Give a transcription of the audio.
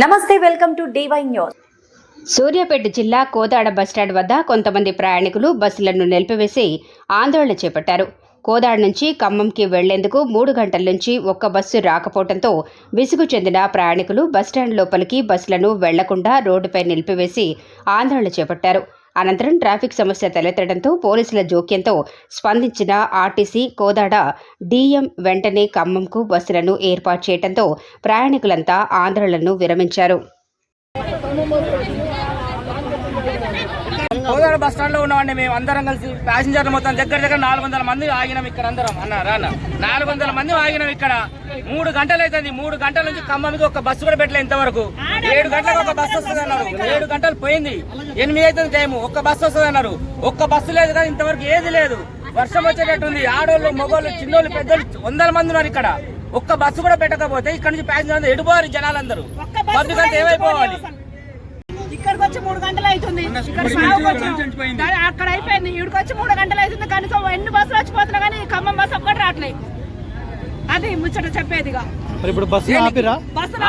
నమస్తే welcome to DY news. Suryapet జిల్లా Kodad bus stand వద్ద కొంతమంది ప్రయాణికులు బస్సులను నిలిపివేసి ఆందోళన చేపట్టారు. కోదాడ నుంచి ఖమ్మంకి వెళ్ళేందుకు మూడు గంటల నుంచి ఒక్క బస్సు రాకపోవడంతో విసుగు చెందిన ప్రయాణికులు బస్టాండ్ లోపలికి బస్సులను వెళ్ళకుండా రోడ్డుపై నిలిపివేసి ఆందోళన చేపట్టారు. అనంతరం ట్రాఫిక్ సమస్య తలెత్తడంతో పోలీసుల జోక్యంతో స్పందించిన ఆర్టీసీ కోదాడ డీఎం వెంటనే ఖమ్మంకు బస్సులను ఏర్పాటు చేయడంతో ప్రయాణికులంతా ఆందోళనను విరమించారు. కోదాడ బస్ స్టాండ్లో ఉన్నామండి మేము అందరం కలిసి ప్యాసింజర్లు మొత్తం దగ్గర దగ్గర నాలుగు వందల మంది ఆగినాం ఇక్కడ అందరం. అన్న రాన్న నాలుగు వందల మంది ఆగినాం ఇక్కడ. మూడు గంటలు అవుతుంది మూడు గంటల నుంచి ఖమ్మంకి ఒక బస్సు కూడా పెట్టలే ఇంతవరకు. ఏడు గంటలకు ఒక బస్సు వస్తుంది అన్నారు. ఏడు గంటలు పోయింది. ఎనిమిది అవుతుంది టైం ఒక్క బస్సు వస్తుంది అన్నారు. ఒక్క బస్సు లేదు కదా ఇంతవరకు ఏది లేదు. వర్షం వచ్చేటట్టుంది ఆడోళ్ళు మగోళ్ళు చిన్నోళ్ళు పెద్దోళ్ళు వందల మంది ఉన్నారు ఇక్కడ. ఒక్క బస్సు కూడా పెట్టకపోతే ఇక్కడ నుంచి ప్యాసింజర్ ఎడిపోవాలి జనాలందరూ. పబ్లిక్ అంటే ఏమైపోవాలి? వచ్చి మూడు గంటలు అవుతుంది. ఇక్కడ అక్కడ అయిపోయింది. ఇక్కడికి వచ్చి మూడు గంటలు అవుతుంది. కనీసం ఎన్ని బస్సులు వచ్చిపోతున్నా కానీ ఖమ్మం బస్సు ఒక్కటి రావట్లేదు. అది ముచ్చట చెప్పేదిగా. మరి ఇప్పుడు బస్సు ఆపిరా? బస్సులు